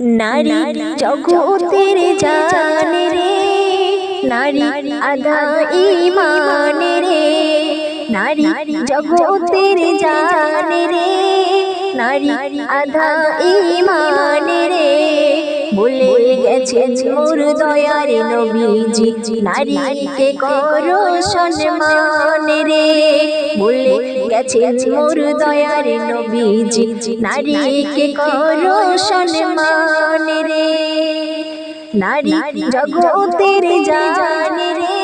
নারী জগতের জান রে, নারী আধা ইমান রে, নারী জগতের জান রে, নারী আধা ইমান রে। বলে গেছে মোর দয়ার নবীজি। নারীকে করো সম্মান রে। বলে গেছে মোর দয়ার নবীজি। নারীকে করো সম্মান রে। নারী জগতের জান রে।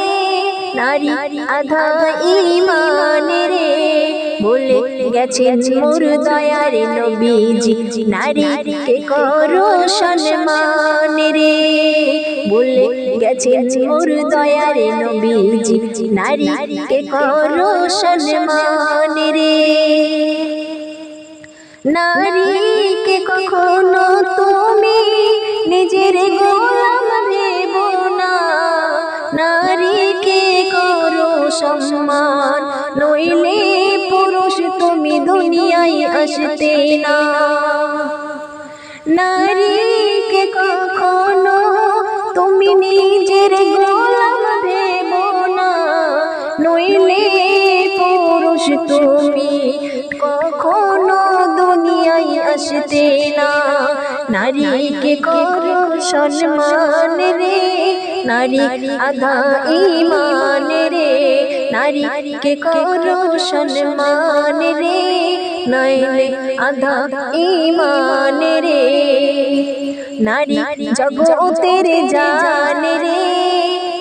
নারী আধা ইমান রে। বলে গেছে মোর দয়ার নবীজি, নারীকে করো সম্মান রে। বলে গেছে মোর দয়ার নবীজি, নারীকে করো সম্মান রে। নারীকে কখনো তুমি পুরুষ তুমি দুনিয়ায় আসতে না। নারীকে কখনো তুমি নিজের গোলাম না। নইলে পুরুষ তুমি কখনো দুনিয়ায় আসতে না। নারীকে করো সম্মান রে, নারী আধা ইমান রে। নারীকে করো সম্মান রে, নইলে আধা ইমান রে। নারী জগতের জান রে,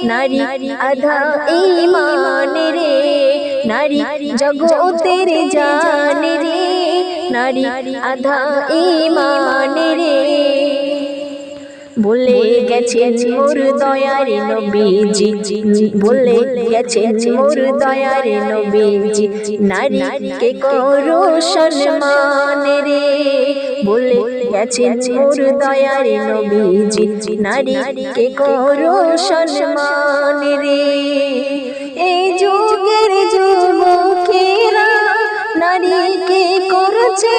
নারী আধা ইমান রে। নারী জগতের জান রে, নারী আধা ইমান রে। বলে গেছেন মোর দয়ার নবীজি। বলে গেছেন মোর দয়ার নবীজি। নারীকে করো সম্মান রে। বলে গেছেন মোর দয়ার নবীজি। নারীকে করো সম্মান রে। এই যুগের যুবকেরা নারীকে করছে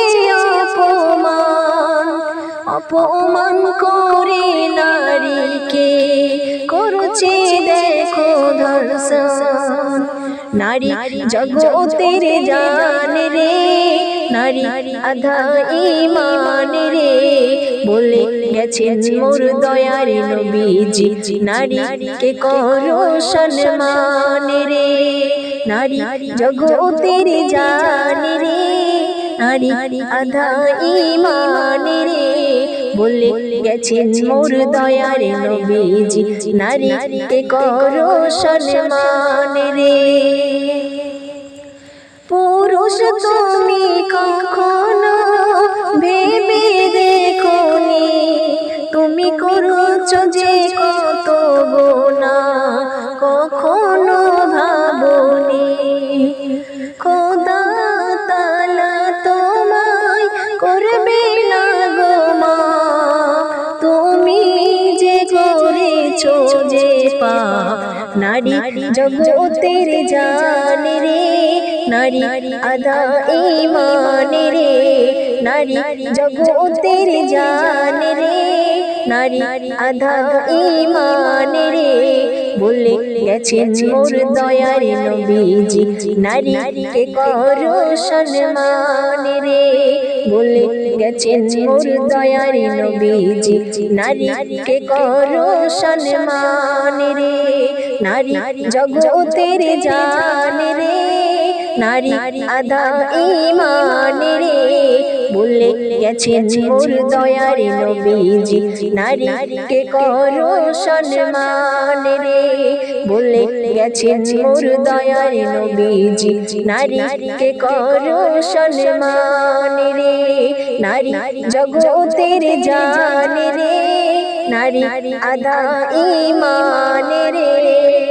অপমান করে নারীকে করছে দেখো ধর্ষণ। নারী জগতের জান রে, নারী আধা ইমান রে। বলে গেছে মোর দয়ার নবীজি, নারীকে করো সম্মান রে। নারী জগতের জান রে। নারী আধা ইমানে রে বলে গেছেন মোর দয়ারে নবীজি নারীকে করো সম্মান রে পুরুষ তুমি কখনো করবে না গো মা। তুমি যে করেছ যে পা, নারী জগতের জান রে, নারী আদা ইমান রে, নারী জগতের জান নারী আধা ইমান রে বলে গেছেন মোর দয়ার নবীজি। নারীকে করো সম্মান রে বলে গেছেন মোর দয়ার নবীজি। নারীকে করো সম্মান রে নারী জগতের জান রে নারী আধা ইমান রে বলে গেছেন মোর দয়ার নবীজি নারীকে করো সম্মান রে বলে গেছেন মোর দয়ার নবীজি নারীকে করো সম্মান রে নারী জগতের জান রে নারী আধা ইমান রে